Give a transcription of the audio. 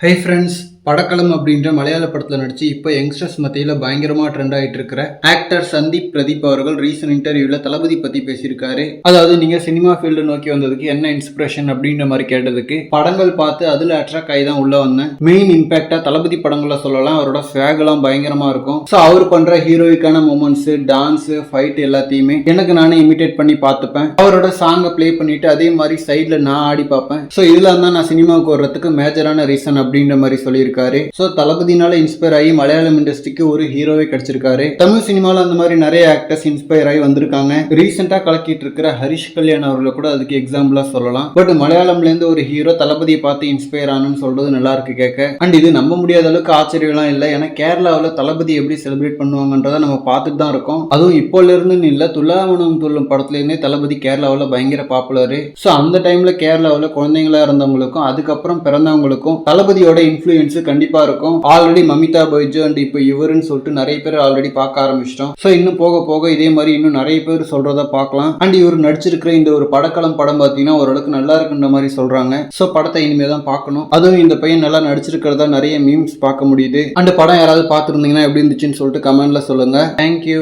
Hi friends, படக்களம் அப்படின்ற மலையாள படத்தில் நடிச்சு இப்போ யங்ஸ்டர்ஸ் மத்தியில் பயங்கரமாக ட்ரெண்ட் ஆகிட்டு இருக்கிற ஆக்டர் சந்தீப் பிரதீப் அவர்கள் ரீசன்ட் இன்டர்வியூவில் தளபதி பற்றி பேசியிருக்காரு. அதாவது நீங்கள் சினிமா ஃபீல்டு நோக்கி வந்ததுக்கு என்ன இன்ஸ்பிரேஷன் அப்படின்ற மாதிரி கேட்டதுக்கு படங்கள் பார்த்து அதில் அட்ராக்ட் ஆகி தான் உள்ளே வந்தேன். மெயின் இம்பேக்டாக தளபதி படங்களை சொல்லலாம் அவரோட ஸ்வேகெல்லாம் பயங்கரமாக இருக்கும். ஸோ அவர் பண்ணுற ஹீரோயிக்கான மூமெண்ட்ஸு டான்ஸு ஃபைட் எல்லாத்தையுமே எனக்கு நானே இமிட்டேட் பண்ணி பார்த்துப்பேன். அவரோட சாங்கை ப்ளே பண்ணிட்டு அதே மாதிரி சைடில் நான் ஆடி பார்ப்பேன். ஸோ இதெல்லாம் தான் நான் சினிமாவுக்கு வர்றதுக்கு மேஜரான ரீசன் அப்படின்ற மாதிரி சொல்லியிருக்கேன் பண்ணியிருக்காரு ஸோ தளபதினால இன்ஸ்பயர் ஆகி மலையாளம் இண்டஸ்ட்ரிக்கு ஒரு ஹீரோவே கிடைச்சிருக்காரு. தமிழ் சினிமாவில் அந்த மாதிரி நிறைய ஆக்டர்ஸ் இன்ஸ்பயர் ஆகி வந்திருக்காங்க. ரீசெண்டாக கலக்கிட்டு இருக்கிற ஹரிஷ் கல்யாண் அவர்களை கூட அதுக்கு எக்ஸாம்பிளாக சொல்லலாம். பட் மலையாளம்லேருந்து ஒரு ஹீரோ தளபதியை பார்த்து இன்ஸ்பயர் ஆனு சொல்றது நல்லா இருக்கு கேட்க அண்ட் இது நம்ப முடியாத அளவுக்கு ஆச்சரியம்லாம் இல்லை. ஏன்னா கேரளாவில் தளபதி எப்படி செலிப்ரேட் பண்ணுவாங்கன்றதை நம்ம பார்த்துட்டு தான் இருக்கோம். அதுவும் இப்போல இருந்துன்னு இல்லை துலாவனம் துள்ளும் படத்துலேருந்தே தளபதி கேரளாவில் பயங்கர பாப்புலரு ஸோ அந்த டைம்ல கேரளாவில் குழந்தைங்களா இருந்தவங்களுக்கும் அதுக்கப்புறம் பிறந்தவங்களுக்கும் தளபதியோட இன்ஃப்ளூயன்ஸு கண்டிப்பா இருக்கும். ஆல்ரெடி மமிதா பைஜு அண்ட் இப்போ இவருன்னு சொல்லிட்டு நிறைய பேர் ஆல்ரெடி பார்க்க ஆரம்பிச்சிட்டோம். ஸோ இன்னும் போக போக இதே மாதிரி இன்னும் நிறைய பேர் சொல்றத பார்க்கலாம். அண்ட் இவர் நடிச்சிருக்கிற இந்த ஒரு படக்களம் படம் பார்த்தீங்கன்னா ஓரளவுக்கு நல்லா இருக்குன்ற மாதிரி சொல்றாங்க. ஸோ படத்தை இனிமே தான் பார்க்கணும். அதுவும் இந்த பையன் நல்லா நடிச்சிருக்கிறதா நிறைய மீம்ஸ் பார்க்க முடியுது. அந்த படம் யாராவது பார்த்துருந்தீங்கன்னா எப்படி இருந்துச்சுன்னு சொல்லிட்டு கமெண்ட்ல சொல்லுங்க. தேங்க்யூ